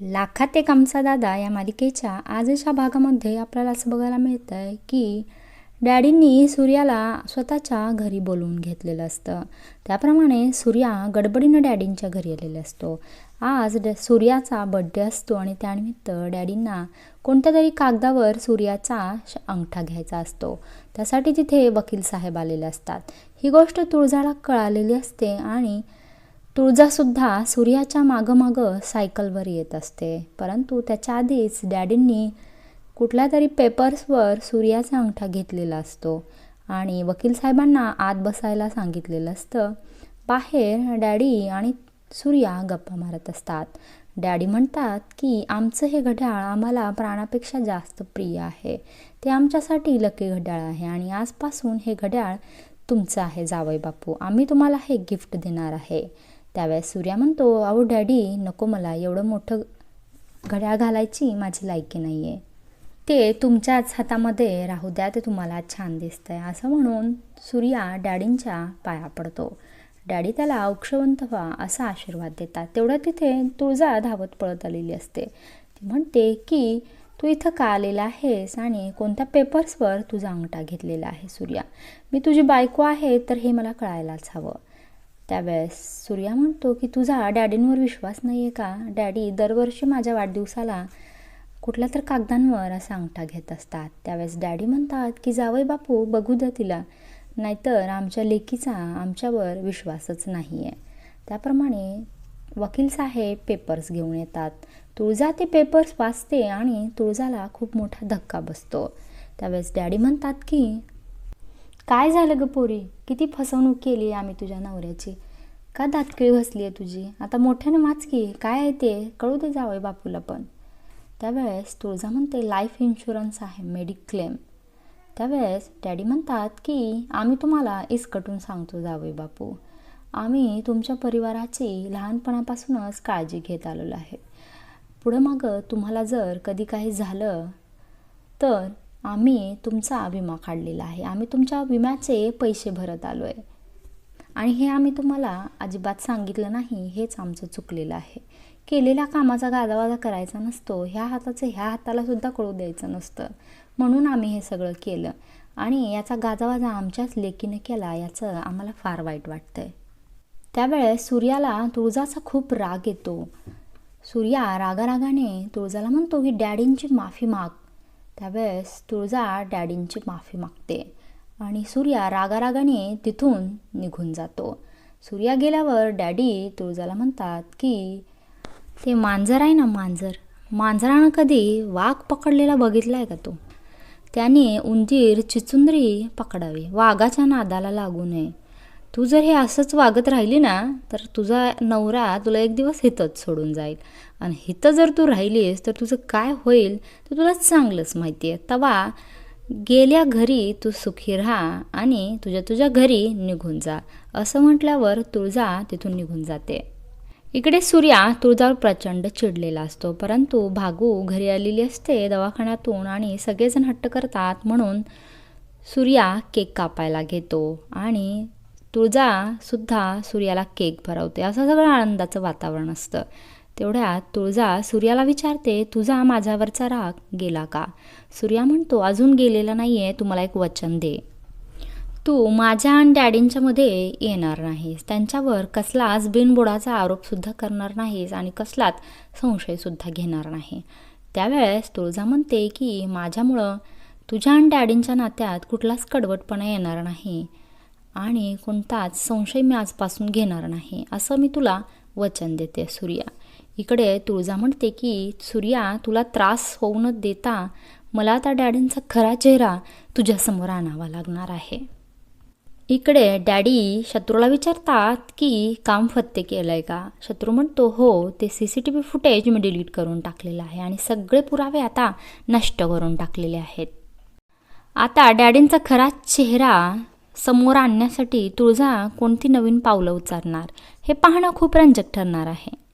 लाखात एक आमचा दादा या मालिकेच्या आजच्या भागामध्ये आपल्याला असं बघायला मिळतं आहे की डॅडींनी सूर्याला स्वतःच्या घरी बोलवून घेतलेलं असतं. त्याप्रमाणे सूर्या गडबडीनं डॅडींच्या घरी आलेला असतो. आज ड सूर्याचा बड्डे असतो आणि त्यानिमित्त डॅडींना कोणत्या तरी कागदावर सूर्याचा श- अंगठा घ्यायचा असतो. त्यासाठी तिथे वकील साहेब आलेले असतात. ही गोष्ट तुळजाला कळालेली असते आणि तुळजासुद्धा सूर्याच्या मागं मागं सायकलवर येत असते. परंतु त्याच्या आधीच डॅडींनी कुठल्या तरी पेपर्सवर सूर्याचा अंगठा घेतलेला असतो आणि वकील साहेबांना आत बसायला सांगितलेलं असतं. बाहेर डॅडी आणि सूर्या गप्पा मारत असतात. डॅडी म्हणतात की आमचं हे घड्याळ आम्हाला प्राणापेक्षा जास्त प्रिय आहे. ते आमच्यासाठी लकी घड्याळ आहे आणि आजपासून हे घड्याळ तुमचं आहे जावई बापू. आम्ही तुम्हाला हे गिफ्ट देणार आहे. त्यावेळेस सूर्या म्हणतो अहो डॅडी नको मला एवढं मोठं घड्याळ घालायची माझी लायकी नाही आहे ते तुमच्याच हातामध्ये राहू द्या ते तुम्हाला छान दिसतंय. असं म्हणून सूर्या डॅडींच्या पाया पडतो. डॅडी त्याला औक्षवंत व्हा असा आशीर्वाद देतात. तेवढ्या तिथे तुळजा धावत पळत आलेली असते. ती म्हणते की तू इथं का आलेला आहेस आणि कोणत्या पेपर्सवर तुझा अंगठा घेतलेला आहे सूर्या? मी तुझी बायको आहे तर हे मला कळायलाच हवं. त्यावेळेस सूर्या म्हणतो की तुझा डॅडींवर विश्वास नाही आहे का? डॅडी दरवर्षी माझ्या वाढदिवसाला कुठल्या तर कागदांवर असा अंगठा घेत असतात. त्यावेळेस डॅडी म्हणतात की जावई बापू बघू द्या तिला. नाहीतर आमच्या लेकीचा आमच्यावर विश्वासच नाही आहे त्याप्रमाणे वकील साहेब पेपर्स घेऊन येतात. तुळजा ते पेपर्स वाचते आणि तुळजाला खूप मोठा धक्का बसतो. त्यावेळेस डॅडी म्हणतात की काय झालं ग पोरी? किती फसवणूक केली आम्ही तुझ्या नवऱ्याची. का दातकिळी घसली आहे तुझी? आता मोठ्यानं वाच की काय आहे ते? कळू दे जावं बापूला पण. त्यावेळेस तुळजा म्हणते लाईफ इन्शुरन्स आहे मेडिक्लेम त्यावेळेस डॅडी म्हणतात की आम्ही तुम्हाला इसकटून सांगतो जावई बापू. आम्ही तुमच्या परिवाराची लहानपणापासूनच काळजी घेत आलेलो आहे. पुढं मागं तुम्हाला जर कधी काही झालं तर आम्ही तुमचा विमा काढलेला आहे. आम्ही तुमच्या विम्याचे पैसे भरत आलो आहे आणि हे आम्ही तुम्हाला अजिबात सांगितलं नाही हेच आमचं चुकलेलं आहे. केलेल्या कामाचा गाजावाजा करायचा नसतो ह्या हाताचं ह्या हातालासुद्धा कळू द्यायचं नसतं. म्हणून आम्ही हे सगळं केलं. आणि याचा गाजावाजा आमच्याच लेकीनं केला याचं आम्हाला फार वाईट वाटतं आहे त्यावेळेस सूर्याला तुळजाचा खूप राग येतो. सूर्या रागारागाने तुळजाला म्हणतो की डॅडींची माफी माग. त्यावेळेस तुळजा डॅडींची माफी मागते आणि सूर्या रागारागाने तिथून निघून जातो. सूर्या गेल्यावर डॅडी तुळजाला म्हणतात की ते मांजर आहे ना मांजर? मांजरानं कधी वाघ पकडलेला बघितला आहे का तो? त्याने उंदीर चिचुंदरी पकडावी. वाघाच्या नादाला लागू नये. तू जर हे असंच वागत राहिली ना तर तुझा नवरा तुला एक दिवस हितच सोडून जाईल. आणि हिथं जर तू राहिलीस तर तुझं काय होईल ते तुला चांगलंच माहिती आहे तवा गेल्या घरी तू सुखी राहा आणि तुझ्या तुझ्या घरी निघून जा. असं म्हटल्यावर तुळजा तिथून निघून जाते. इकडे सूर्या तुळजावर प्रचंड चिडलेला असतो परंतु भागू घरी आलेली असते दवाखान्यातून आणि सगळेजण हट्ट करतात म्हणून सूर्या केक कापायला घेतो आणि तुळजासुद्धा सूर्याला केक भरवते. असं सगळं आनंदाचं वातावरण असतं. तेवढ्यात तुळजा सूर्याला विचारते तुझा माझ्यावरचा राग गेला का? सूर्या म्हणतो अजून गेलेला नाही आहे तू मला एक वचन दे. तू माझ्या आणि डॅडींच्यामध्ये येणार नाहीस. त्यांच्यावर कसलाच बिनबुडाचा आरोपसुद्धा करणार नाहीस आणि कसलाच संशयसुद्धा घेणार नाही. त्यावेळेस तुळजा म्हणते की माझ्यामुळं तुझ्या आणि डॅडींच्या नात्यात कुठलाच कडवटपणा येणार नाही. आणि कोणताच संशय मी आजपासून घेणार नाही असं मी तुला वचन देते सूर्या. इकडे तुळजा म्हणते की सूर्या तुला त्रास होऊ न देता मला आता डॅडींचा खरा चेहरा तुझ्यासमोर आणावा लागणार आहे. इकडे डॅडी शत्रूला विचारतात की काम फत्ते केलं आहे का? शत्रू म्हणतो हो ते C C T V footage मी डिलीट करून टाकलेलं आहे आणि सगळे पुरावे आता नष्ट करून टाकलेले आहेत. आता डॅडींचा खरा चेहरा समोर आणण्यासाठी तुळजा कोणती नवीन पावलं उचलणार? हे पाहणं खूप रंजक ठरणार आहे.